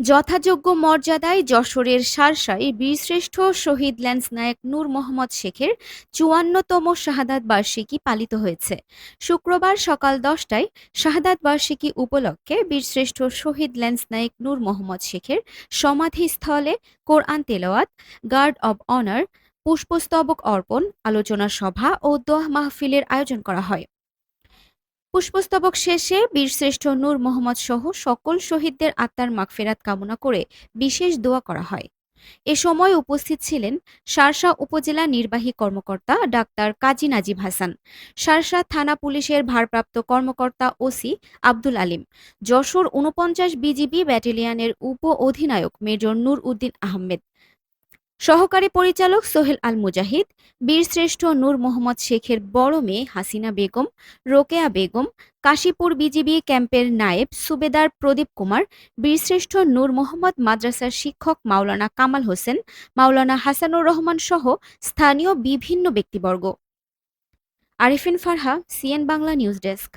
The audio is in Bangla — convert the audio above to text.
যথাযোগ্য মর্যাদায় যশোরের সারসায় বীরশ্রেষ্ঠ শহীদ ল্যান্স নায়ক নূর মোহাম্মদ শেখের চুয়ান্নতম শাহাদাত বার্ষিকী পালিত হয়েছে। শুক্রবার সকাল দশটায় শাহাদাত বার্ষিকী উপলক্ষে বীরশ্রেষ্ঠ শহীদ ল্যান্স নায়ক নূর মোহাম্মদ শেখের সমাধিস্থলে কোরআন তেলাওয়াত, গার্ড অব অনার, পুষ্পস্তবক অর্পণ, আলোচনা সভা ও দোয়া মাহফিলের আয়োজন করা হয়। পুষ্পস্তবক শেষে বীরশ্রেষ্ঠ নূর মোহাম্মদ সহ সকল শহীদদের আত্মার মাগফেরাত কামনা করে বিশেষ দোয়া করা হয়। এ সময় উপস্থিত ছিলেন শার্শা উপজেলা নির্বাহী কর্মকর্তা ডাক্তার কাজী নাজিব হাসান শার্শা থানা পুলিশের ভারপ্রাপ্ত কর্মকর্তা ওসি আব্দুল আলিম, যশোর উনপঞ্চাশ বিজিবি ব্যাটালিয়নের উপ অধিনায়ক মেজর নূর উদ্দিন আহমেদ সহকারী পরিচালক সোহেল আল মুজাহিদ বীরশ্রেষ্ঠ নূর মোহাম্মদ শেখের বড় মেয়ে হাসিনা বেগম, রোকেয়া বেগম, কাশীপুর বিজিবি ক্যাম্পের নায়েব সুবেদার প্রদীপ কুমার, বীরশ্রেষ্ঠ নূর মোহাম্মদ মাদ্রাসার শিক্ষক মাওলানা কামাল হোসেন, মাওলানা হাসানুর রহমান সহ স্থানীয় বিভিন্ন ব্যক্তিবর্গ। Arifin Farha, CN Bangla news desk.